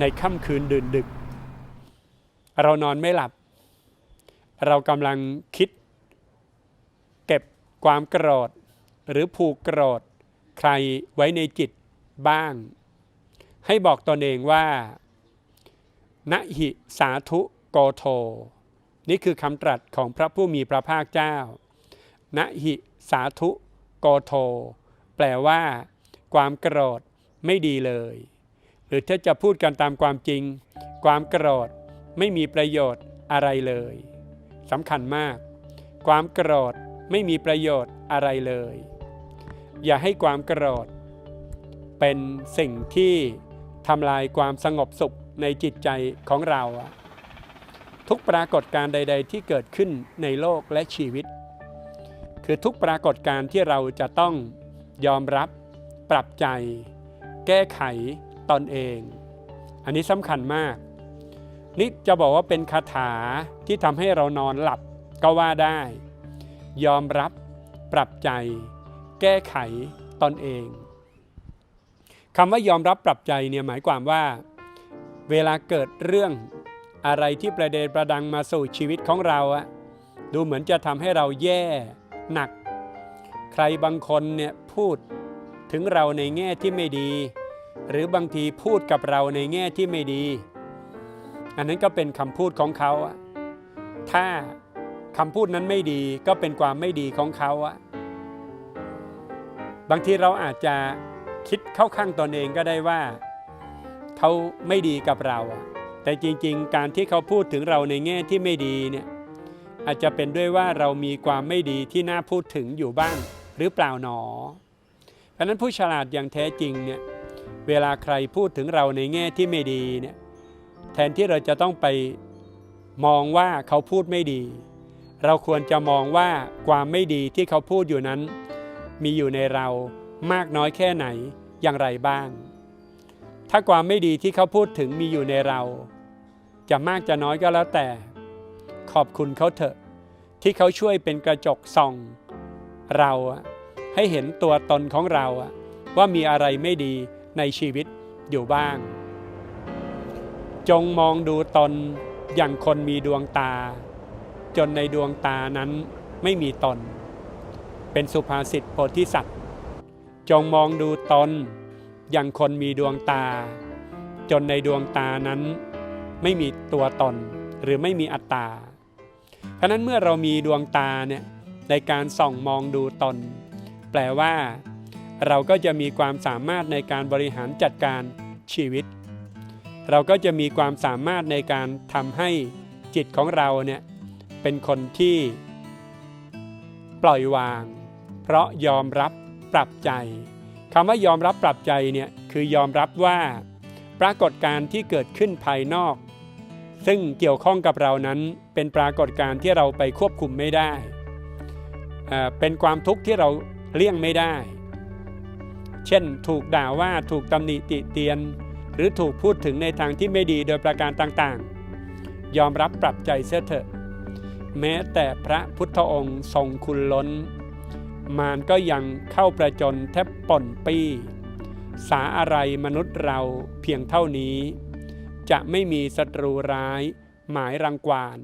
ในค่ำคืนดื่นดึก เรานอนไม่หลับ เรากำลังคิด เก็บความโกรธ หรือผูกโกรธ ใครไว้ในจิตบ้าง ให้บอกตนเองว่านะหิสาธุโกโท นี่คือคำตรัสของพระผู้มีพระภาคเจ้านะหิสาธุโกโท แปลว่า ความโกรธไม่ดีเลย หรือถ้าจะพูดกันตามความจริง ความโกรธไม่มีประโยชน์อะไรเลยสำคัญมาก ความโกรธไม่มีประโยชน์อะไรเลย อย่าให้ความโกรธเป็นสิ่งที่ทำลายความสงบสุขในจิตใจของเรา ทุกปรากฏการณ์ใด ๆ ที่เกิดขึ้นในโลกและชีวิต คือทุกปรากฏการณ์ที่เราจะต้องยอมรับ ปรับใจ แก้ไข ตนเอง อันนี้สำคัญมาก นี่จะบอกว่าเป็นคาถาที่ทำให้เรานอนหลับก็ว่าได้ ยอมรับปรับใจ แก้ไขตนเองคำว่ายอมรับปรับใจเนี่ยหมายความว่า เวลาเกิดเรื่องอะไรที่ประเดประดังมาสู่ชีวิตของเราอะดูเหมือนจะทำให้เราแย่หนัก ใครบางคนเนี่ยพูดถึงเราในแง่ที่ไม่ดี หรือบางทีพูดกับเราในแง่ที่ไม่ดี อันนั้นก็เป็นคำพูดของเขาถ้าคำพูดนั้นไม่ดีก็เป็นความไม่ดีของเขาบางทีเราอาจจะคิดเข้าข้างตนเองก็ได้ว่าเขาไม่ดีกับเรา แต่จริงๆ การที่เขาพูดถึงเราในแง่ที่ไม่ดีเนี่ยอาจจะเป็นด้วยว่าเรามีความไม่ดีที่น่าพูดถึงอยู่บ้างหรือเปล่าหนอ เพราะนั้นผู้ฉลาดอย่างแท้จริงเนี่ย เวลาใครพูดถึงเราในแง่ที่ไม่ดีเนี่ยแทนที่เราจะต้องไปมองว่าเขาพูดไม่ดี เราควรจะมองว่าความไม่ดีที่เขาพูดอยู่นั้น มีอยู่ในเรามากน้อยแค่ไหนอย่างไรบ้าง ถ้าความไม่ดีที่เขาพูดถึงมีอยู่ในเรา จะมากจะน้อยก็แล้วแต่ ขอบคุณเขาเถอะ ที่เขาช่วยเป็นกระจกส่อง เราให้เห็นตัวตนของเราว่ามีอะไรไม่ดี ในชีวิตอยู่บ้าง จงมองดูตนอย่างคนมีดวงตา จนในดวงตานั้นไม่มีตน เป็นสุภาษิตโพธิสัตว์ จงมองดูตนอย่างคนมีดวงตา จนในดวงตานั้น ไม่มีตัวตนหรือไม่มีอัตตาเพราะนั้นเมื่อเรามีดวงตาเนี่ยในการส่องมองดูตน แปลว่า เราก็จะมีความสามารถในการบริหารจัดการชีวิต เราก็จะมีความสามารถในการทำให้จิตของเราเนี่ยเป็นคนที่ปล่อยวาง เพราะยอมรับปรับใจคำว่ายอมรับปรับใจเนี่ยคือยอมรับว่าปรากฏการณ์ที่เกิดขึ้นภายนอก ซึ่งเกี่ยวข้องกับเรานั้นเป็นปรากฏการณ์ที่เราไปควบคุมไม่ได้ เป็นความทุกข์ที่เราเลี่ยงไม่ได้ เช่น ถูกด่าว่าถูกตำหนิติเตียน หรือถูกพูดถึงในทางที่ไม่ดีโดยประการต่างๆ ยอมรับปรับใจเสียเถอะ แม้แต่พระพุทธองค์ทรงคุณล้น มารก็ยังเข้าประจนแทบป่นปี้ สาอะไรมนุษย์เราเพียงเท่านี้ จะไม่มีศัตรูร้าย หมายรังควาน